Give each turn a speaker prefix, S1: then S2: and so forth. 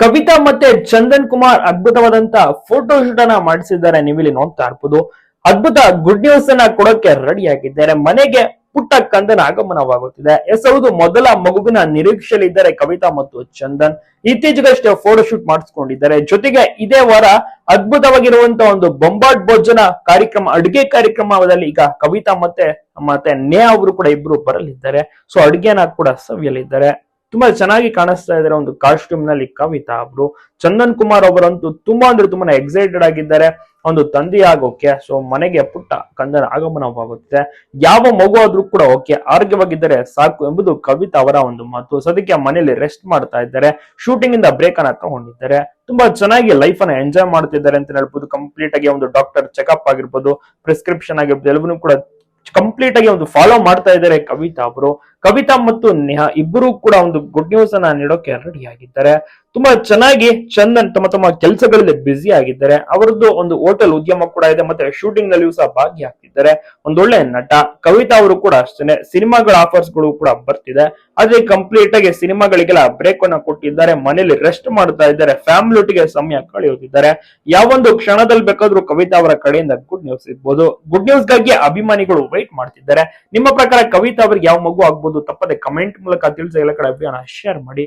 S1: ಕವಿತಾ ಮತ್ತೆ ಚಂದನ್ ಕುಮಾರ್ ಅದ್ಭುತವಾದಂತ photo shoot ಅನ್ನ ಮಾಡಿಸಿದ್ದಾರೆ. ನೀವಿಲ್ಲಿ ನೋಡ್ತಾ ಇರ್ಬೋದು. ಅದ್ಭುತ ಗುಡ್ ನ್ಯೂಸ್ ಅನ್ನ ಕೊಡೋಕೆ ರೆಡಿ ಆಗಿದ್ದಾರೆ. ಮನೆಗೆ ಪುಟ್ಟ ಕಂದನ ಆಗಮನವಾಗುತ್ತಿದೆ. ಎಸ್ ಹೌದು ಮೊದಲ ಮಗುವಿನ ನಿರೀಕ್ಷೆಯಲ್ಲಿದ್ದಾರೆ ಕವಿತಾ ಮತ್ತು ಚಂದನ್. ಇತ್ತೀಚೆಗಷ್ಟೇ ಫೋಟೋ ಶೂಟ್ ಮಾಡಿಸ್ಕೊಂಡಿದ್ದಾರೆ. ಜೊತೆಗೆ ಇದೇ ವಾರ ಅದ್ಭುತವಾಗಿರುವಂತಹ ಒಂದು ಬೊಂಬಾಟ್ ಭೋಜನ ಕಾರ್ಯಕ್ರಮ, ಅಡುಗೆ ಕಾರ್ಯಕ್ರಮದಲ್ಲಿ ಈಗ ಕವಿತಾ ಮತ್ತೆ ಮತ್ತೆ ನೇ ಅವರು ಕೂಡ ಇಬ್ರು ಬರಲಿದ್ದಾರೆ. ಸೊ ಅಡುಗೆನ ಕೂಡ ಸವಿಯಲಿದ್ದಾರೆ. ತುಂಬಾ ಚೆನ್ನಾಗಿ ಕಾಣಿಸ್ತಾ ಇದ್ದಾರೆ ಒಂದು ಕಾಸ್ಟ್ಯೂಮ್ನಲ್ಲಿ ಕವಿತಾ ಅವರು. ಚಂದನ್ ಕುಮಾರ್ ಅವರಂತೂ ತುಂಬಾ ಅಂದ್ರೆ ತುಂಬಾ ಎಕ್ಸೈಟೆಡ್ ಆಗಿದ್ದಾರೆ. ಒಂದು ತಂದಿ ಆಗೋಕೆ ಸೊ ಮನೆಗೆ ಪುಟ್ಟ ಕಂದನ ಆಗಮನವಾಗುತ್ತೆ. ಯಾವ ಮಗು ಆದ್ರೂ ಕೂಡ ಓಕೆ, ಆರೋಗ್ಯವಾಗಿದ್ದರೆ ಸಾಕು ಎಂಬುದು ಕವಿತಾ ಅವರ ಒಂದು ಮಾತು. ಸದ್ಯಕ್ಕೆ ಮನೆಯಲ್ಲಿ ರೆಸ್ಟ್ ಮಾಡ್ತಾ ಇದ್ದಾರೆ. ಶೂಟಿಂಗ್ ಇಂದ ಬ್ರೇಕ್ ಅನ್ನ ತಗೊಂಡಿದ್ದಾರೆ. ತುಂಬಾ ಚೆನ್ನಾಗಿ ಲೈಫ್ ಅನ್ನ ಎಂಜಾಯ್ ಮಾಡ್ತಿದ್ದಾರೆ ಅಂತ ಹೇಳ್ಬೋದು. ಕಂಪ್ಲೀಟ್ ಆಗಿ ಒಂದು ಡಾಕ್ಟರ್ ಚೆಕಪ್ ಆಗಿರ್ಬೋದು ಪ್ರಿಸ್ಕ್ರಿಪ್ಷನ್ ಆಗಿರ್ಬೋದು, ಎಲ್ಲವನ್ನೂ ಕೂಡ ಕಂಪ್ಲೀಟ್ ಆಗಿ ಒಂದು ಫಾಲೋ ಮಾಡ್ತಾ ಇದ್ದಾರೆ ಕವಿತಾ ಅವರು. ಕವಿತಾ ಮತ್ತು ನೇಹಾ ಇಬ್ಬರು ಕೂಡ ಒಂದು ಗುಡ್ ನ್ಯೂಸ್ ಅನ್ನ ನೀಡೋಕೆ ರೆಡಿ ಆಗಿದ್ದಾರೆ. ತುಂಬಾ ಚೆನ್ನಾಗಿ ಚಂದನ್ ತಮ್ಮ ತಮ್ಮ ಕೆಲಸಗಳಲ್ಲಿ ಬ್ಯುಸಿ ಆಗಿದ್ದಾರೆ. ಅವರದ್ದು ಒಂದು ಹೋಟೆಲ್ ಉದ್ಯಮ ಕೂಡ ಇದೆ, ಮತ್ತೆ ಶೂಟಿಂಗ್ ನಲ್ಲಿಯೂ ಸಹ ಭಾಗಿಯಾಗ್ತಿದ್ದಾರೆ. ಒಂದೊಳ್ಳೆ ನಟ. ಕವಿತಾ ಅವರು ಕೂಡ ಅಷ್ಟೇ ಸಿನಿಮಾಗಳ ಆಫರ್ಸ್ಗಳು ಕೂಡ ಬರ್ತಿದೆ. ಆದ್ರೆ ಕಂಪ್ಲೀಟ್ ಆಗಿ ಸಿನಿಮಾಗಳಿಗೆಲ್ಲ ಬ್ರೇಕ್ ಅನ್ನ ಕೊಟ್ಟಿದ್ದಾರೆ. ಮನೇಲಿ ರೆಸ್ಟ್ ಮಾಡ್ತಾ ಇದ್ದಾರೆ. ಫ್ಯಾಮಿಲಿ ಒಟ್ಟಿಗೆ ಸಮಯ ಕಳೆಯುತ್ತಿದ್ದಾರೆ. ಯಾವೊಂದು ಕ್ಷಣದಲ್ಲಿ ಬೇಕಾದ್ರೂ ಕವಿತಾ ಅವರ ಕಡೆಯಿಂದ ಗುಡ್ ನ್ಯೂಸ್ ಇರ್ಬೋದು ಗುಡ್ ನ್ಯೂಸ್ಗಾಗಿ ಅಭಿಮಾನಿಗಳು ವೈಟ್ ಮಾಡ್ತಿದ್ದಾರೆ. ನಿಮ್ಮ ಪ್ರಕಾರ ಕವಿತಾ ಅವರಿಗೆ ಯಾವ ಮಗು ಆಗ್ಬೋದು? ತಪ್ಪದೆ ಕಮೆಂಟ್ ಮೂಲಕ ತಿಳಿಸಿ ಎಲ್ಲ ಕಡೆ ಅಭಿಯಾನ ಶೇರ್ ಮಾಡಿ.